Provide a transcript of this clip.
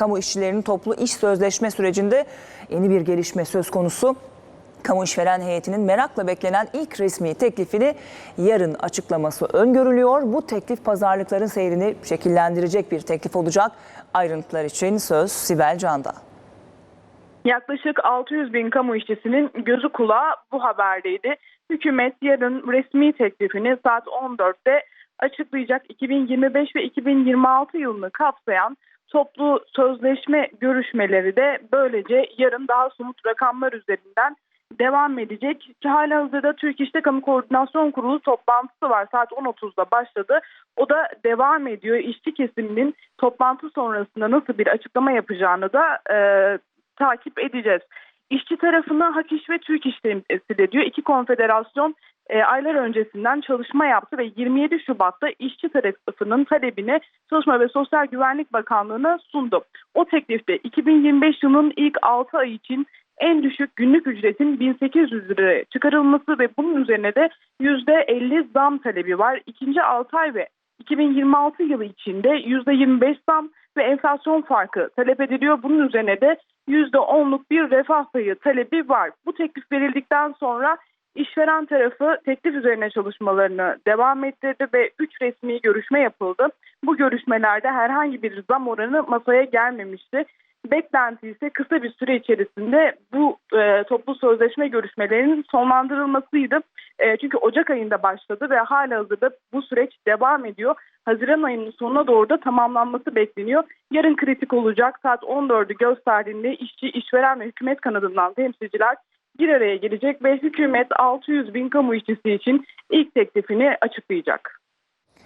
kamu işçilerinin toplu iş sözleşme sürecinde yeni bir gelişme söz konusu. Kamu işveren heyetinin merakla beklenen ilk resmi teklifini yarın açıklaması öngörülüyor. Bu teklif pazarlıkların seyrini şekillendirecek bir teklif olacak. Ayrıntılar için söz Sibel Can'da. Yaklaşık 600 bin kamu işçisinin gözü kulağı bu haberdeydi. Hükümet yarın resmi teklifini saat 14'te açıklayacak 2025 ve 2026 yılını kapsayan toplu sözleşme görüşmeleri de böylece yarın daha somut rakamlar üzerinden devam edecek. Hala hazırda Türk İş'te Kamu Koordinasyon Kurulu toplantısı var. Saat 10.30'da başladı. O da devam ediyor. İşçi kesiminin toplantı sonrasında nasıl bir açıklama yapacağını da e, takip edeceğiz. İşçi tarafını Hak İş ve Türk İş temsil ediyor. İki konfederasyon e, aylar öncesinden çalışma yaptı ve 27 Şubat'ta işçi tarafının talebini Çalışma ve Sosyal Güvenlik Bakanlığı'na sundu. O teklifte 2025 yılının ilk 6 ay için en düşük günlük ücretin 1800 liraya çıkarılması ve bunun üzerine de %50 zam talebi var. İkinci 6 ay ve 2026 yılı içinde %25 zam ve enflasyon farkı talep ediliyor. Bunun üzerine de %10'luk bir refah payı talebi var. Bu teklif verildikten sonra işveren tarafı teklif üzerine çalışmalarını devam ettirdi ve 3 resmi görüşme yapıldı. Bu görüşmelerde herhangi bir zam oranı masaya gelmemişti. Beklenti ise kısa bir süre içerisinde bu e, toplu sözleşme görüşmelerinin sonlandırılmasıydı. E, çünkü Ocak ayında başladı ve hala hazırda bu süreç devam ediyor. Haziran ayının sonuna doğru da tamamlanması bekleniyor. Yarın kritik olacak saat 14'ü gösterdiğinde işçi, işveren ve hükümet kanadından temsilciler bir araya gelecek ve hükümet 600 bin kamu işçisi için ilk teklifini açıklayacak.